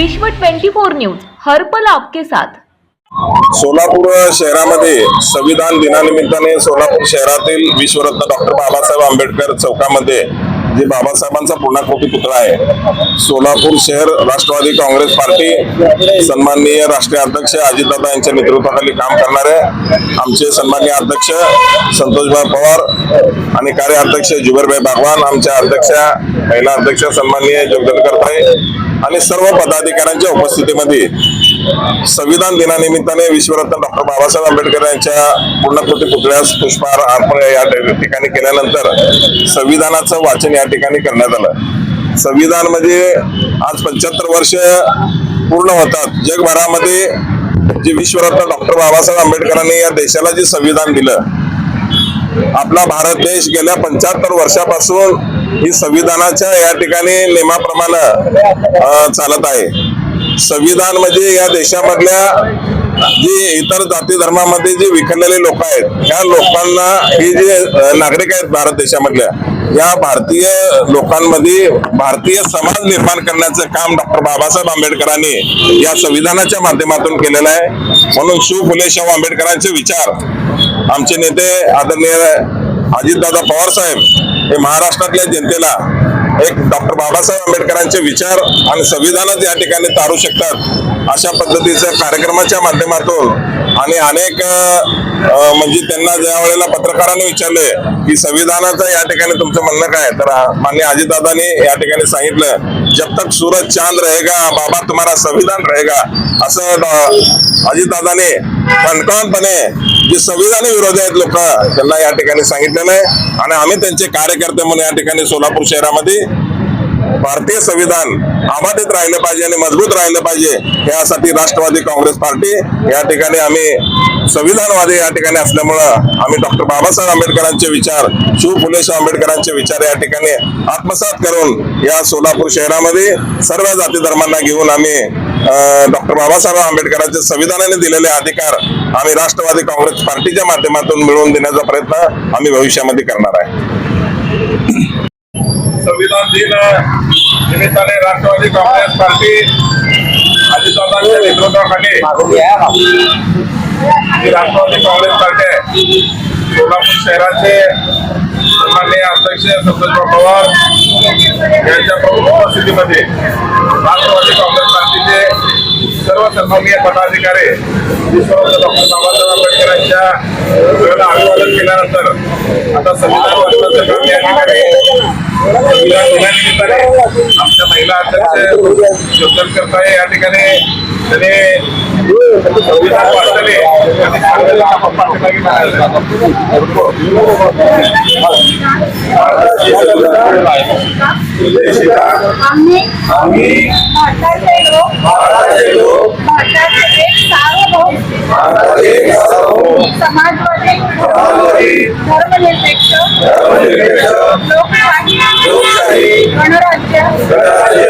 विश्व 24 न्यूज हरपल आपके साथ. सोलापूर शहरामध्ये संविधान दिनानिमित्ताने सोलापूर शहरातील विश्वरत्न डॉक्टर बाबासाहेब आंबेडकर चौकामध्ये जे बाबासाहेबांचा पूर्णाकृती पुतळा आहे सोलापूर शहर राष्ट्रवादी काँग्रेस पार्टी सन्माननीय राष्ट्रीय अध्यक्ष अजितदादा यांच्या नेतृत्वाखाली काम करणारे आमचे सन्माननीय अध्यक्ष संतोषभाई पवार आणि कार्याध्यक्ष जुबेरभाई बागवान आमच्या अध्यक्षा महिला अध्यक्ष सन्माननीय जगदलकरताई आणि सर्व पदाधिकाऱ्यांच्या उपस्थितीमध्ये संविधान दिनानिमित्ताने विश्वरत्न डॉक्टर बाबासाहेब आंबेडकर यांच्या पूर्णकृती पुतळ्यास पुष्पहार अर्पण या ठिकाणी केल्यानंतर संविधानाचं वाचन या ठिकाणी करण्यात आलं. संविधान म्हणजे आज पंच्याहत्तर वर्ष पूर्ण होतात. जगभरामध्ये जे विश्वरत्न डॉक्टर बाबासाहेब आंबेडकरांनी या देशाला जे संविधान दिलं आपला भारत देश गेल्या पंच्याहत्तर वर्षापासून ही संविधानाच्या या ठिकाणी नियमाप्रमाणे चालत आहे. संविधान म्हणजे या देशामधल्या जी इतर जाती धर्मामध्ये जे विखरलेले लोक आहेत या लोकांना हे जे नागरिक आहेत भारत देशामधल्या या भारतीय लोकांमध्ये भारतीय समाज निर्माण करण्याचं काम डॉक्टर बाबासाहेब आंबेडकरांनी या संविधानाच्या माध्यमातून केलेलं आहे. म्हणून शिव फुले शाहू आंबेडकरांचे विचार आमचे नेते आदरणीय अजितदादा पवार साहेब हे महाराष्ट्रातल्या जनतेला एक डॉक्टर बाबासाहेब आंबेडकरांचे विचार आणि संविधानच या ठिकाणी तारू शकतात अशा पद्धतीच्या कार्यक्रमाच्या माध्यमातून आणि अनेक म्हणजे त्यांना ज्या वेळेला पत्रकारांनी विचारले की संविधानाचं या ठिकाणी तुमचं म्हणणं काय? तर मान्य अजितदादांनी या ठिकाणी सांगितलं जब तक सूरज चांद रहेगा बाबा तुम्हाला संविधान रहेगा. असं डॉ- अजितदादाने जे संविधान विरोधी आहेत लोक त्यांना या ठिकाणी सांगितलेलं आहे. आणि आम्ही त्यांचे कार्यकर्ते म्हणून या ठिकाणी सोलापूर शहरामध्ये भारतीय संविधान अबाधित राहिलं पाहिजे आणि मजबूत राहिलं पाहिजे यासाठी राष्ट्रवादी काँग्रेस पार्टी या ठिकाणी आम्ही संविधानवादी या ठिकाणी असल्यामुळं आम्ही डॉक्टर बाबासाहेब आंबेडकरांचे विचार शिव फुले आंबेडकरांचे विचार या ठिकाणी आत्मसात करून या सोलापूर शहरामध्ये सर्व जाती धर्मांना घेऊन आम्ही डॉक्टर बाबासाहेब आंबेडकरांचे संविधानाने दिलेले अधिकार आम्ही राष्ट्रवादी काँग्रेस पार्टीच्या माध्यमातून मिळवून देण्याचा प्रयत्न आम्ही भविष्यामध्ये करणार आहे. संविधान दिन निमित्ताने राष्ट्रवादी काँग्रेस पार्टी अजितदादांच्या नेतृत्वाखाली राष्ट्रवादी काँग्रेस पार्टी सोलापूर शहराचे माननीय अध्यक्ष संतोषराव पवार यांच्या प्रमुख उपस्थितीमध्ये राष्ट्रवादी काँग्रेस पार्टीचे सर्व सन्माननीय पदाधिकारी विश्वरत्न डॉक्टर बाबासाहेब आंबेडकर यांच्या अभिवादन केल्यानंतर आता संविधान वाचनाचं काम या ठिकाणी दिनानिमित्ताने आमच्या महिला अध्यक्ष जोतलकर या ठिकाणी त्यांनी संविधान वाचले आणि पाठीमागे आम्ही आम्ही भारताचे लोक. भारताचे लोक. भारताचे एक सार्वभौम भारताचे सार्वभौम समाजवादी समाजवादी, धर्मनिरपेक्ष धर्मनिरपेक्ष, लोकशाही. लोकशाही, गणराज्य. गणराज्य,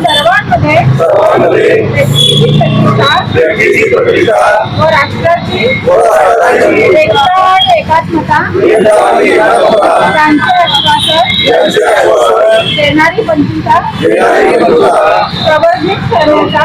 सर्वांमध्ये व राष्ट्राची एकता आणि एकात्मता आश्वासन देणारी पंचिता देणारी बंधुता प्रवर्धित करण्याचा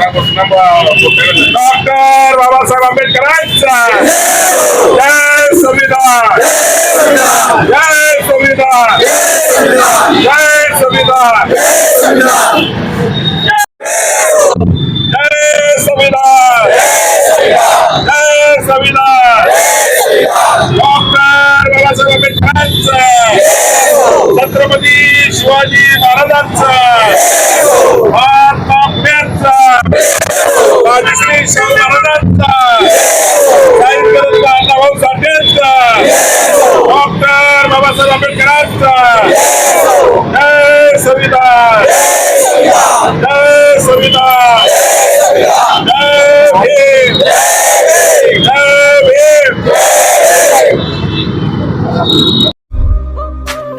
डॉक्टर बाबासाहेब आंबेडकरांचा. जय संविधान. जय संविधान. जय संविधान. जय संविधान. जय संविधान. डॉक्टर बाबासाहेब आंबेडकरांचा. छत्रपती शिवाजी महाराजांचं. महात्मा Pakistan,